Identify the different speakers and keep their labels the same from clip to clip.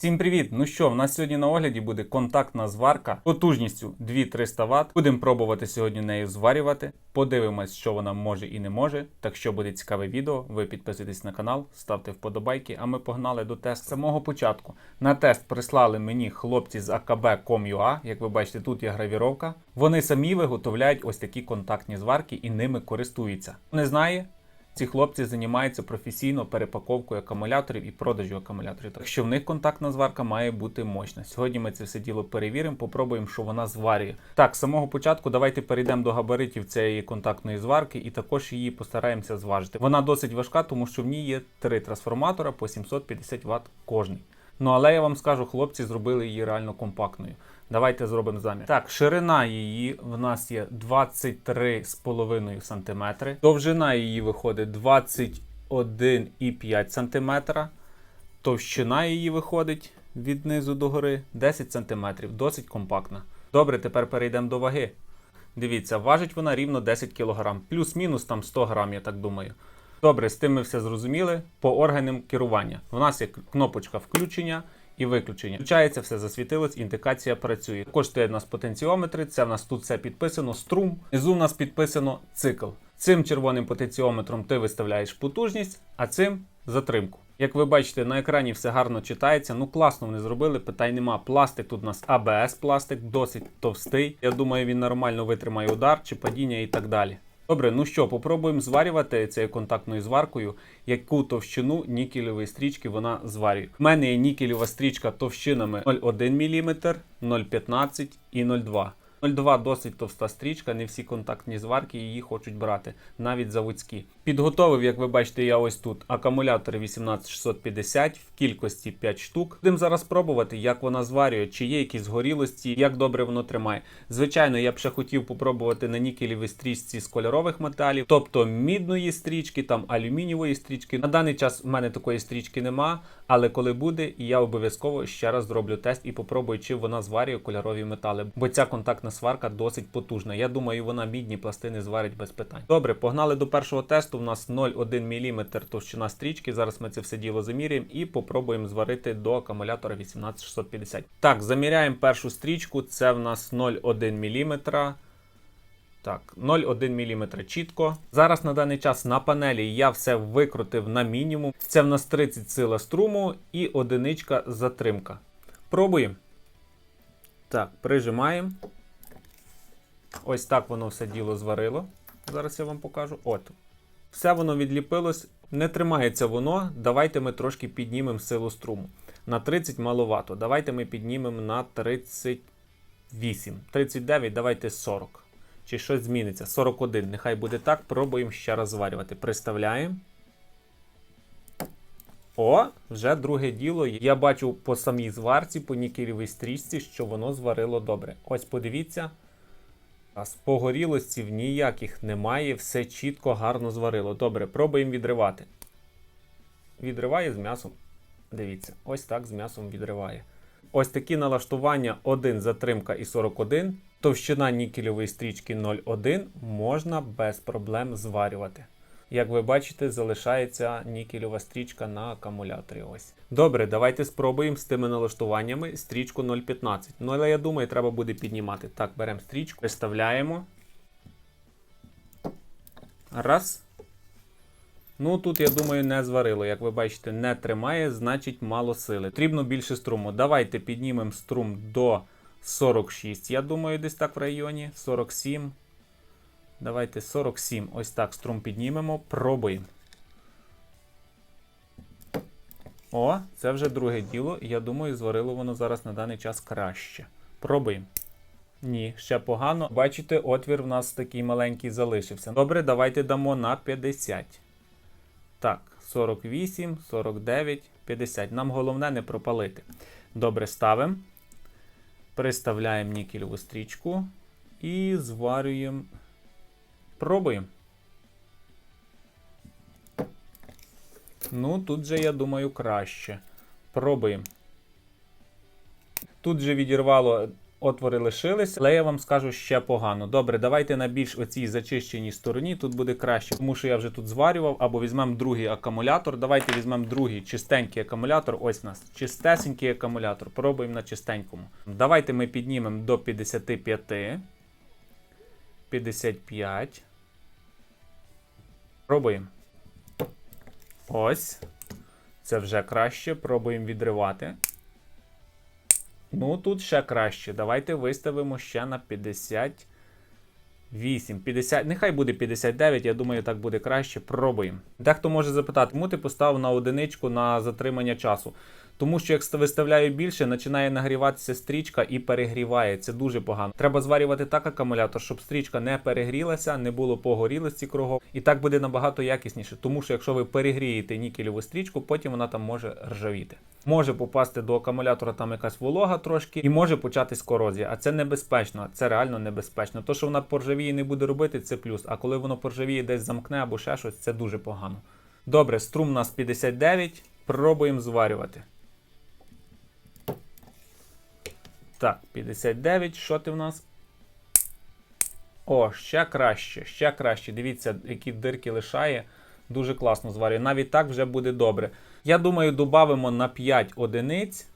Speaker 1: Всім привіт! Ну що, в нас сьогодні на огляді буде контактна зварка потужністю 2300 Вт. Будемо пробувати сьогодні нею зварювати. Подивимось, що вона може і не може. Так що буде цікаве відео. Ви підписуйтесь на канал, ставте вподобайки, а ми погнали до тесту. Самого початку на тест прислали мені хлопці з akb.com.ua. Як ви бачите, тут є гравіровка. Вони самі виготовляють ось такі контактні зварки і ними користуються. Не знає. Ці хлопці займаються професійно перепаковкою акумуляторів і продажю акумуляторів. Так що в них контактна зварка має бути мощна. Сьогодні ми це все діло перевіримо, попробуємо, що вона зварює. Так, з самого початку давайте перейдемо до габаритів цієї контактної зварки і також її постараємося зважити. Вона досить важка, тому що в ній є три трансформатора по 750 Вт кожний. Ну але я вам скажу, хлопці зробили її реально компактною. Давайте зробимо замір. Так, ширина її в нас є 23,5 см. Довжина її виходить 21,5 см. Товщина її виходить від низу до гори 10 см. Досить компактна. Добре, тепер перейдемо до ваги. Дивіться, важить вона рівно 10 кг. Плюс-мінус там 100 грам, я так думаю. Добре, з тим ми все зрозуміли. По органам керування. У нас є кнопочка включення і виключення. Включається, все засвітилось, індикація працює. Стоять у нас потенціометри, це в нас тут все підписано, струм. Внизу в нас підписано цикл. Цим червоним потенціометром ти виставляєш потужність, а цим затримку. Як ви бачите, на екрані все гарно читається. Ну класно вони зробили, питань нема. Пластик тут у нас АБС пластик, досить товстий. Я думаю, він нормально витримає удар чи падіння і так далі. Добре, ну що, попробуємо зварювати цією контактною зваркою, яку товщину нікелевої стрічки вона зварює. У мене є нікелева стрічка товщинами 0,1 мм, 0,15 і 0,2. 0,2 досить товста стрічка, не всі контактні зварки її хочуть брати, навіть заводські. Підготовив, як ви бачите, я ось тут акумулятори 18650 в кількості 5 штук. Будемо зараз пробувати, як вона зварює, чи є якісь горілості, як добре воно тримає. Звичайно, я б ще хотів попробувати на нікелевій стрічці з кольорових металів, тобто мідної стрічки, там алюмінієвої стрічки. На даний час в мене такої стрічки нема, але коли буде, я обов'язково ще раз зроблю тест і попробую, чи вона зварює кольорові метали. Бо ця контактна сварка досить потужна. Я думаю, вона мідні пластини зварить без питань. Добре, погнали до першого тесту. У нас 0,1 мм товщина стрічки. Зараз ми це все діло заміряємо і попробуємо зварити до акумулятора 18650. Так, заміряємо першу стрічку. Це в нас 0,1 мм. Так, 0,1 мм чітко. Зараз на даний час на панелі я все викрутив на мінімум. Це в нас 30 сила струму і одиничка затримка. Пробуємо. Так, прижимаємо. Ось так воно все діло зварило. Зараз я вам покажу. От. Все воно відліпилось. Не тримається воно. Давайте ми трошки піднімемо силу струму. На 30 маловато. Давайте ми піднімемо на 38. 39, давайте 40. Чи щось зміниться? 41. Нехай буде так. Пробуємо ще раз зварювати. Приставляємо. О, вже друге діло. Я бачу по самій зварці, по нікелевій стрічці, що воно зварило добре. Ось подивіться. А з погорілостів ніяких немає, все чітко, гарно зварило. Добре, пробуємо відривати. Відриває з м'ясом. Дивіться, ось так з м'ясом відриває. Ось такі налаштування 1 затримка і 41. Товщина нікельової стрічки 0,1 можна без проблем зварювати. Як ви бачите, залишається нікельова стрічка на акумуляторі. Ось. Добре, давайте спробуємо з тими налаштуваннями стрічку 0,15. Ну, але я думаю, треба буде піднімати. Так, беремо стрічку, виставляємо. Раз. Ну тут, я думаю, не зварило. Як ви бачите, не тримає, значить мало сили. Потрібно більше струму. Давайте піднімемо струм до 46. Я думаю, десь так в районі. 47. Давайте 47. Ось так струм піднімемо. Пробуємо. О, це вже друге діло. Я думаю, зварило воно зараз на даний час краще. Пробуємо. Ні, ще погано. Бачите, отвір в нас такий маленький залишився. Добре, давайте дамо на 50. Так, 48, 49, 50. Нам головне не пропалити. Добре, ставимо. Приставляємо нікельову стрічку і зварюємо. Пробуємо. Ну, тут же, я думаю, краще. Пробуємо. Тут же відірвало отвори лишились, але я вам скажу ще погано. Добре, давайте на більш оцій зачищеній стороні тут буде краще, тому що я вже тут зварював, або візьмемо другий акумулятор. Давайте візьмемо другий чистенький акумулятор. Ось у нас чистесенький акумулятор. Пробуємо на чистенькому. Давайте ми піднімемо до 55. 55. Пробуємо. Ось. Це вже краще. Пробуємо відривати. Ну, тут ще краще. Давайте виставимо ще на 58. 50, нехай буде 59, я думаю, так буде краще. Пробуємо. Дехто може запитати, чому ти поставив на одиничку на затримання часу? Тому що як виставляю більше, починає нагріватися стрічка і перегріває. Це дуже погано. Треба зварювати так акумулятор, щоб стрічка не перегрілася, не було погорілості кругом. І так буде набагато якісніше. Тому що якщо ви перегрієте нікелеву стрічку, потім вона там може ржавіти. Може попасти до акумулятора там якась волога трошки, і може початись корозія. А це небезпечно, це реально небезпечно. То, що вона поржавіє не буде робити, це плюс. А коли воно поржавіє десь замкне або ще щось, це дуже погано. Добре, струм у нас 59. Пробуємо зварювати. Так, 59. Що ти в нас? О, ще краще, ще краще. Дивіться, які дирки лишає. Дуже класно зварює. Навіть так вже буде добре. Я думаю, додамо на 5 одиниць.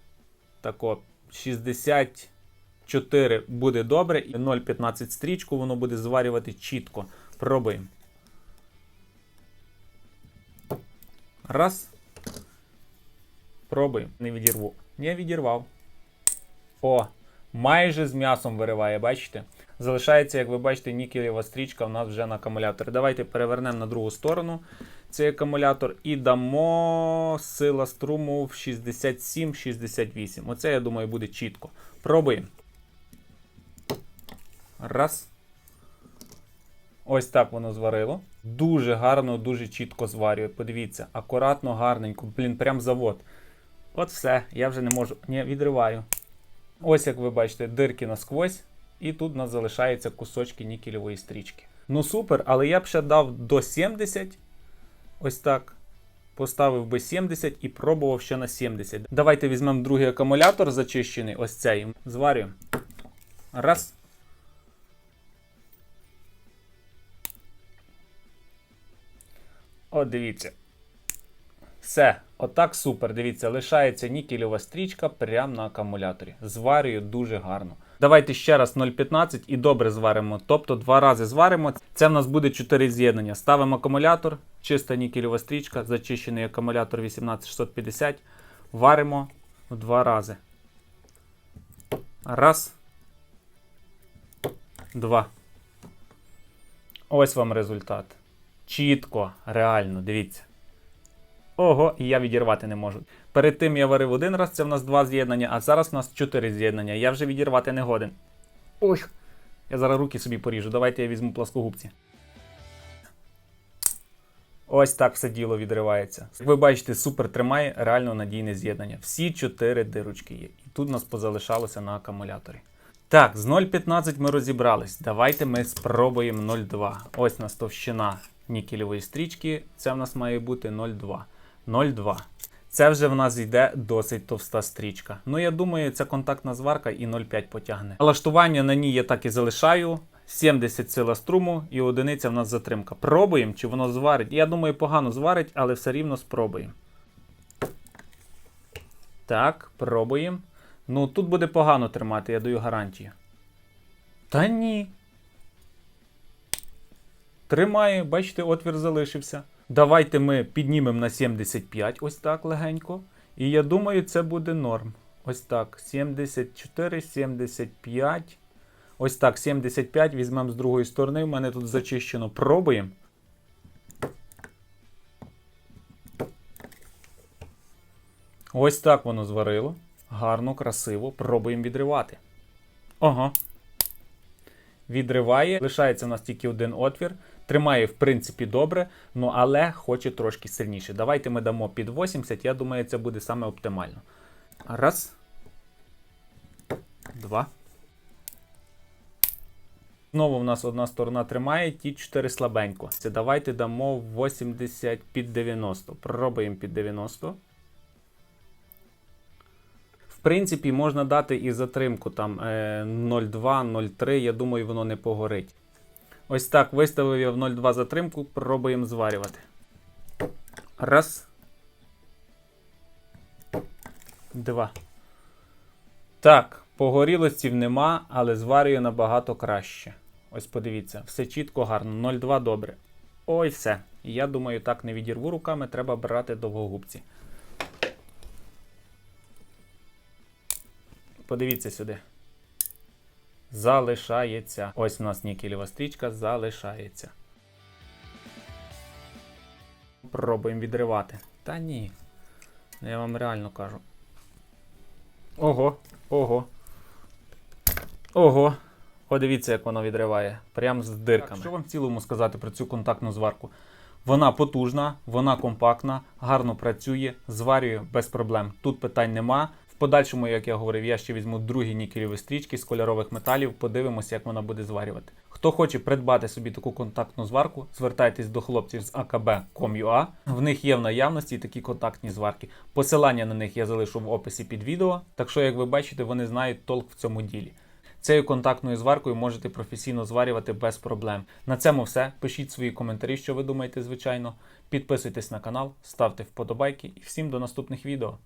Speaker 1: Тако 64 буде добре. І 0,15 стрічку воно буде зварювати чітко. Пробуємо. Раз. Пробуємо. Не відірву. Не відірвав. О, майже з м'ясом вириває, бачите? Залишається, як ви бачите, нікелєва стрічка у нас вже на акумуляторі. Давайте перевернемо на другу сторону цей акумулятор і дамо сила струму в 67-68. Оце, я думаю, буде чітко. Пробуємо. Раз. Ось так воно зварило. Дуже гарно, дуже чітко зварює. Подивіться, акуратно, гарненько. Блін, прям завод. От все, я вже не можу. Ні, відриваю. Ось, як ви бачите, дирки насквозь, і тут у нас залишаються кусочки нікелевої стрічки. Ну супер, але я б ще дав до 70. Ось так. Поставив би 70 і пробував ще на 70. Давайте візьмемо другий акумулятор зачищений, ось цей. Зварюємо. Раз. От дивіться. Все, отак супер. Дивіться, лишається нікелева стрічка прямо на акумуляторі. Зварюю дуже гарно. Давайте ще раз 0,15 і добре зваримо. Тобто два рази зваримо. Це в нас буде 4 з'єднання. Ставимо акумулятор, чиста нікелева стрічка, зачищений акумулятор 18650. Варимо в два рази. Раз. Два. Ось вам результат. Чітко, реально, дивіться. Ого, і я відірвати не можу. Перед тим я варив один раз, це в нас два з'єднання, а зараз у нас чотири з'єднання. Я вже відірвати не годен. Ой, я зараз руки собі поріжу. Давайте я візьму пласкогубці. Ось так все діло відривається. Як ви бачите, супер тримає реально надійне з'єднання. Всі чотири дирочки є. І тут нас позалишалося на акумуляторі. Так, з 0,15 ми розібрались. Давайте ми спробуємо 0,2. Ось у нас товщина нікелевої стрічки. Це в нас має бути 0,2. 0,2. Це вже в нас йде досить товста стрічка. Ну, я думаю, це контактна зварка і 0,5 потягне. Налаштування на ній я так і залишаю. 70 сила струму і одиниця в нас затримка. Пробуємо, чи воно зварить. Я думаю, погано зварить, але все рівно спробуємо. Так, пробуємо. Ну, тут буде погано тримати, я даю гарантію. Та ні. Тримає, бачите, отвір залишився. Давайте ми піднімемо на 75, ось так легенько. І я думаю, це буде норм. Ось так. 74, 75. Ось так, 75. Візьмемо з другої сторони. У мене тут зачищено. Пробуємо. Ось так воно зварило. Гарно, красиво. Пробуємо відривати. Ага. Відриває. Лишається у нас тільки один отвір. Тримає, в принципі, добре, ну але хоче трошки сильніше. Давайте ми дамо під 80, я думаю, це буде саме оптимально. Раз. Два. Знову в нас одна сторона тримає, ті 4 слабенько. Це давайте дамо 80 під 90. Пробуємо під 90. В принципі, можна дати і затримку там е, 0,2-0,3, я думаю, воно не погорить. Ось так, виставив я в 0,2 затримку, пробуємо зварювати. Раз. Два. Так, погорілостів нема, але зварює набагато краще. Ось подивіться, все чітко, гарно. 0,2 добре. Ой, все. Я думаю, так не відірву руками, треба брати довгогубці. Подивіться сюди. Залишається. Ось у нас нікелєва стрічка залишається. Пробуємо відривати. Та ні. Ну, Я вам реально кажу. Ого, ого. Ого. Подивіться, як воно відриває. Прям з дирками. Так, що вам в цілому сказати про цю контактну зварку? Вона потужна, вона компактна, гарно працює, зварює без проблем. Тут питань нема. Подальшому, як я говорив, я ще візьму другі нікелеві стрічки з кольорових металів, подивимося, як вона буде зварювати. Хто хоче придбати собі таку контактну зварку, звертайтесь до хлопців з akb.com.ua. В них є в наявності такі контактні зварки. Посилання на них я залишу в описі під відео. Так що, як ви бачите, вони знають толк в цьому ділі. Цією контактною зваркою можете професійно зварювати без проблем. На цьому все. Пишіть свої коментарі, що ви думаєте, звичайно. Підписуйтесь на канал, ставте вподобайки і всім до наступних відео.